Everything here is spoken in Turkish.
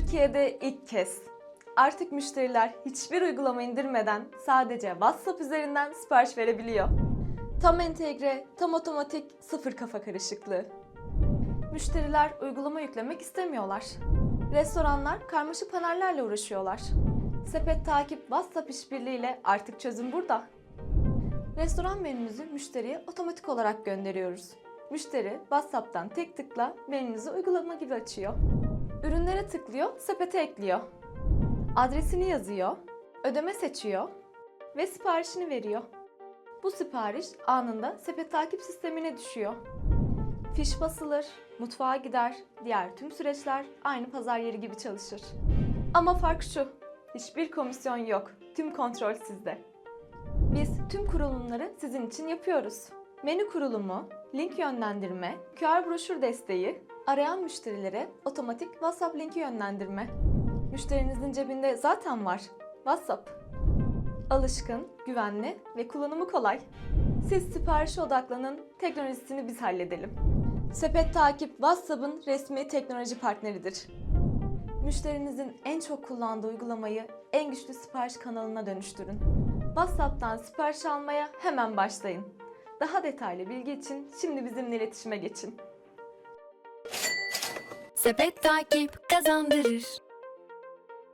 Türkiye'de ilk kez artık müşteriler hiçbir uygulama indirmeden sadece WhatsApp üzerinden sipariş verebiliyor. Tam entegre, tam otomatik, sıfır kafa karışıklığı. Müşteriler uygulama yüklemek istemiyorlar. Restoranlar karmaşık panellerle uğraşıyorlar. Sepet takip WhatsApp işbirliğiyle artık çözüm burada. Restoran menünüzü müşteriye otomatik olarak gönderiyoruz. Müşteri WhatsApp'tan tek tıkla menünüzü uygulama gibi açıyor. Ürünlere tıklıyor, sepete ekliyor. Adresini yazıyor, ödeme seçiyor ve siparişini veriyor. Bu sipariş anında sepet takip sistemine düşüyor. Fiş basılır, mutfağa gider, diğer tüm süreçler aynı pazar yeri gibi çalışır. Ama fark şu, hiçbir komisyon yok, tüm kontrol sizde. Biz tüm kurulumları sizin için yapıyoruz. Menü kurulumu, link yönlendirme, QR broşür desteği, arayan müşterilere otomatik WhatsApp linki yönlendirme. Müşterinizin cebinde zaten var. WhatsApp. Alışkın, güvenli ve kullanımı kolay. Siz siparişe odaklanın, teknolojisini biz halledelim. Sepet Takip WhatsApp'ın resmi teknoloji partneridir. Müşterinizin en çok kullandığı uygulamayı en güçlü sipariş kanalına dönüştürün. WhatsApp'tan sipariş almaya hemen başlayın. Daha detaylı bilgi için şimdi bizimle iletişime geçin. Sepet takip kazandırır.